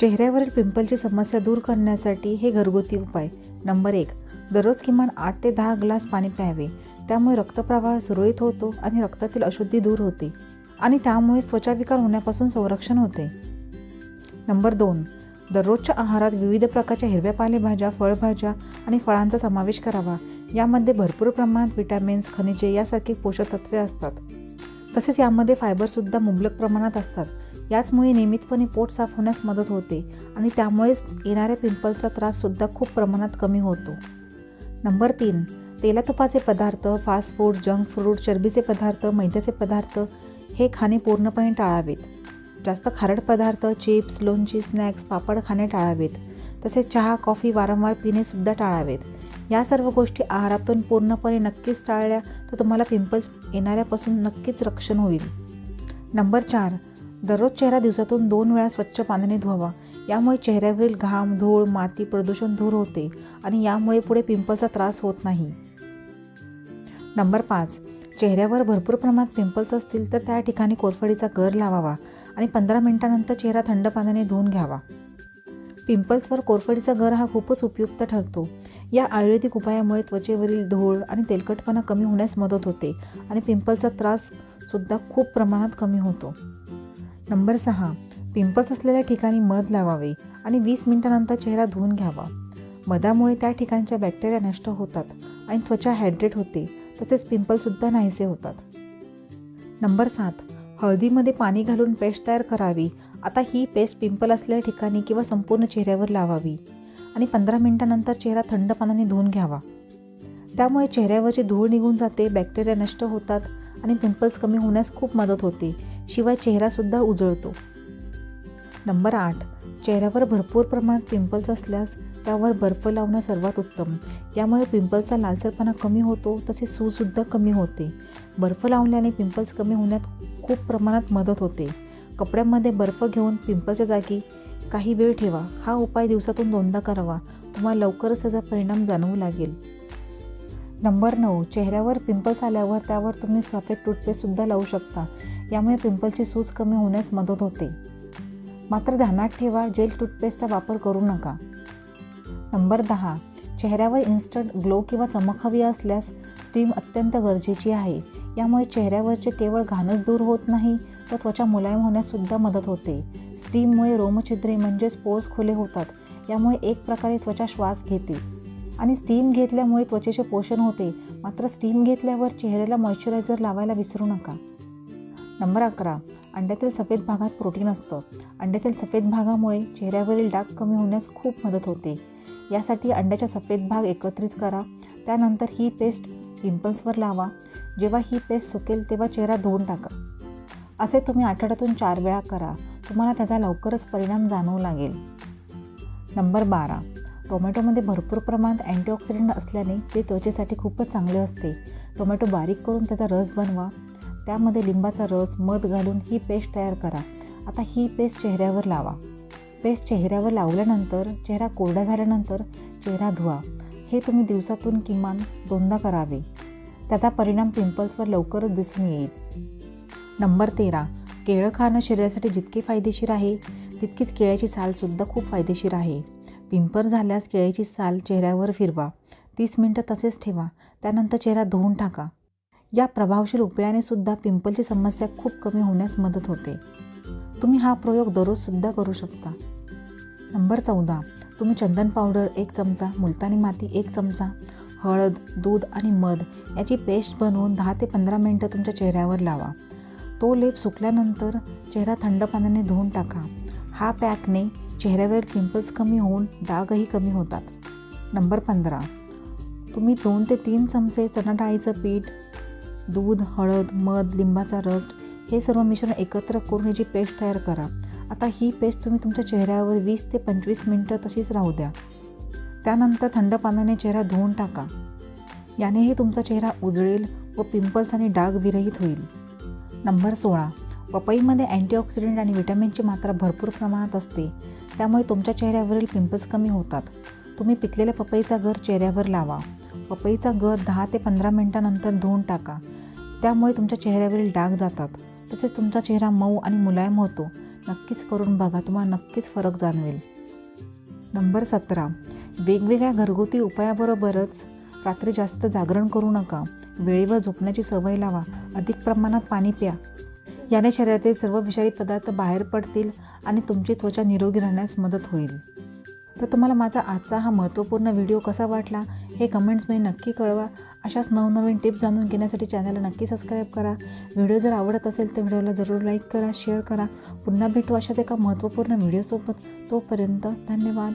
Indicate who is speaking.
Speaker 1: चेहऱ्यावरील पिंपलची समस्या दूर करण्यासाठी हे घरगुती उपाय. नंबर एक दररोज किमान आठ ते दहा ग्लास पाणी प्यावे. त्यामुळे रक्तप्रवाह सुरळीत होतो आणि रक्तातील अशुद्धी दूर होते आणि त्यामुळे त्वचाविकार होण्यापासून संरक्षण होते. नंबर दोन दररोजच्या आहारात विविध प्रकारच्या हिरव्या पालेभाज्या फळभाज्या आणि फळांचा समावेश करावा. यामध्ये भरपूर प्रमाणात विटॅमिन्स खनिजे यासारखी पोषक तत्वे असतात. तसेच यामध्ये फायबरसुद्धा मुबलक प्रमाणात असतात. याचमुळे नियमितपणे पोट साफ होण्यास मदत होते आणि त्यामुळेच येणाऱ्या पिंपलचा त्राससुद्धा खूप प्रमाणात कमी होतो. नंबर तीन तेलातुपाचे पदार्थ फास्ट फूड जंक फूड चरबीचे पदार्थ मैद्याचे पदार्थ हे खाणे पूर्णपणे टाळावेत. जास्त खारट पदार्थ चिप्स लोणची स्नॅक्स पापड खाणे टाळावेत. तसेच चहा कॉफी वारंवार पिणेसुद्धा टाळावेत. या सर्व गोष्टी आहारातून पूर्णपणे नक्कीच टाळल्या तर तुम्हाला पिंपल्स येणाऱ्यापासून नक्कीच रक्षण होईल. नंबर चार दररोज चेहरा दिवसातून दोन वेळा स्वच्छ पाण्याने धुवावा. यामुळे चेहऱ्यावरील घाम धूळ माती प्रदूषण दूर होते आणि यामुळे पुढे पिंपलचा त्रास होत नाही. नंबर पाच. चेहऱ्यावर भरपूर प्रमाणात पिंपल्स असतील तर त्या ठिकाणी कोरफडीचा गर लावावा आणि पंधरा मिनिटानंतर चेहरा थंड पाण्याने धुवून घ्यावा. पिंपल्सवर कोरफडीचा गर हा खूपच उपयुक्त ठरतो. या आयुर्वेदिक उपायामुळे त्वचेवरील धूळ आणि तेलकटपणा कमी होण्यास मदत होते आणि पिंपलचा त्राससुद्धा खूप प्रमाणात कमी होतो. नंबर सहा पिंपल्स असलेल्या ठिकाणी मध लावावे आणि वीस मिनिटानंतर चेहरा धुवून घ्यावा. मधामुळे त्या ठिकाणच्या बॅक्टेरिया नष्ट होतात आणि त्वचा हायड्रेट होते तसेच पिंपलसुद्धा नाहीसे होतात. नंबर सात हळदीमध्ये पाणी घालून पेस्ट तयार करावी. आता ही पेस्ट पिंपल असलेल्या ठिकाणी किंवा संपूर्ण चेहऱ्यावर लावावी आणि पंधरा मिनिटानंतर चेहरा थंड पाण्याने धुवून घ्यावा. त्यामुळे चेहऱ्यावरची धूळ निघून जाते बॅक्टेरिया नष्ट होतात आणि पिंपल्स कमी होण्यास खूप मदत होते. शिवाय चेहरासुद्धा उजळतो. नंबर आठ. चेहऱ्यावर भरपूर प्रमाणात पिंपल्स असल्यास त्यावर बर्फ लावणं सर्वात उत्तम. यामुळे पिंपल्सचा लालसरपणा कमी होतो तसे सूजसुद्धा कमी होते. बर्फ लावल्याने पिंपल्स कमी होण्यात खूप प्रमाणात मदत होते. कपड्यांमध्ये बर्फ घेऊन पिंपलच्या जागी काही वेळ ठेवा. हा उपाय दिवसातून दोनदा करावा. तुम्हाला लवकरच त्याचा परिणाम जाणवू लागेल. नंबर नऊ चेहऱ्यावर पिंपल्स आल्यावर त्यावर तुम्ही सफेद टूथपेस्टसुद्धा लावू शकता. यामुळे पिंपलची सूज कमी होण्यास मदत होते. मात्र ध्यानात ठेवा जेल टूथपेस्टचा वापर करू नका. नंबर दहा चेहऱ्यावर इन्स्टंट ग्लो किंवा चमक हवी असल्यास स्टीम अत्यंत गरजेची आहे. यामुळे चेहऱ्यावरचे केवळ घाणच दूर होत नाही तर त्वचा मुलायम होण्याससुद्धा मदत होते. स्टीममुळे रोमछिद्रे म्हणजेच पोर्स खुले होतात. यामुळे एक प्रकारे त्वचा श्वास घेते. आणि स्टीम घेतल्यामुळे त्वचेचे पोषण होते. मात्र स्टीम घेतल्यावर चेहऱ्याला मॉइश्चरायझर लावायला विसरू नका. नंबर अकरा. अंड्यातील सफेद भागात प्रोटीन असतं. अंड्यातील सफेद भागामुळे चेहऱ्यावरील डाग कमी होण्यास खूप मदत होते. यासाठी अंड्याचा सफेद भाग एकत्रित करा. त्यानंतर ही पेस्ट पिंपल्सवर लावा. जेव्हा ही पेस्ट सुकेल तेव्हा चेहरा धुवून टाका. असे तुम्ही आठवड्यातून चार वेळा करा. तुम्हाला त्याचा लवकरच परिणाम जाणवू लागेल. नंबर बारा. टोमॅटोमध्ये भरपूर प्रमाणात अँटीऑक्सिडंट असल्याने ते त्वचेसाठी खूपच चांगले असते. टोमॅटो बारीक करून त्याचा रस बनवा. त्यामध्ये लिंबाचा रस मध घालून ही पेस्ट तयार करा. आता ही पेस्ट चेहऱ्यावर लावा. पेस्ट चेहऱ्यावर लावल्यानंतर चेहरा कोरडा झाल्यानंतर चेहरा धुवा. हे तुम्ही दिवसातून किमान दोनदा करावे. त्याचा परिणाम पिंपल्सवर लवकरच दिसून येईल. नंबर तेरा. केळं खाणं शरीरासाठी जितके फायदेशीर आहे तितकीच केळ्याची सालसुद्धा खूप फायदेशीर आहे. पिंपल झाल्यास केळीची साल चेहऱ्यावर फिरवा. तीस मिनटं तसेच ठेवा. त्यानंतर चेहरा धुवून टाका. या प्रभावशील उपायाने सुद्धा पिंपलची समस्या खूप कमी होण्यास मदत होते. तुम्ही हा प्रयोग दररोजसुद्धा करू शकता. नंबर चौदा. तुम्ही चंदन पावडर एक चमचा मुलतानी माती एक चमचा हळद दूध आणि मध याची पेस्ट बनवून दहा ते पंधरा मिनटं तुमच्या चेहऱ्यावर लावा. तो लेप सुकल्यानंतर चेहरा थंड पाण्याने धुवून टाका. हा पॅकने चेहऱ्यावर पिंपल्स कमी होऊन डागही कमी होतात. नंबर पंधरा. तुम्ही दोन ते तीन चमचे चणा डाळीचं पीठ दूध हळद मध लिंबाचा रस हे सर्व मिश्रण एकत्र करून याची पेस्ट तयार करा. आता ही पेस्ट तुम्ही तुमच्या चेहऱ्यावर वीस ते पंचवीस मिनटं तशीच राहू द्या. त्यानंतर थंड पाण्याने चेहरा धुवून टाका. यानेही तुमचा चेहरा उजळेल व पिंपल्स आणि डाग विरहित होईल. नंबर सोळा. पपईमध्ये अँटीऑक्सिडंट आणि विटॅमिनची मात्रा भरपूर प्रमाणात असते त्यामुळे तुमच्या चेहऱ्यावरील पिंपल्स कमी होतात. तुम्ही पिकलेल्या पपईचा गर चेहऱ्यावर लावा. पपईचा गर दहा ते पंधरा मिनटानंतर धुवून टाका. त्यामुळे तुमच्या चेहऱ्यावरील डाग जातात. तसेच तुमचा चेहरा मऊ आणि मुलायम होतो. नक्कीच करून बघा तुम्हाला नक्कीच फरक जाणवेल. नंबर सतरा. वेगवेगळ्या घरगुती उपायाबरोबरच रात्री जास्त जागरण करू नका. वेळेवर झोपण्याची सवय लावा. अधिक प्रमाणात पाणी प्या. याने शरीरातील सर्व विषारी पदार्थ बाहेर पडतील आणि तुमची त्वचा निरोगी राहण्यास मदत होईल. तर तुम्हाला माझा आजचा हा महत्त्वपूर्ण व्हिडिओ कसा वाटला हे कमेंट्समध्ये नक्की कळवा. अशाच नवनवीन टिप्स जाणून घेण्यासाठी चॅनलला नक्की सबस्क्राईब करा. व्हिडिओ जर आवडत असेल तर व्हिडिओला जरूर लाईक करा शेअर करा. पुन्हा भेटू अशाच एका महत्त्वपूर्ण व्हिडिओसोबत. तोपर्यंत धन्यवाद.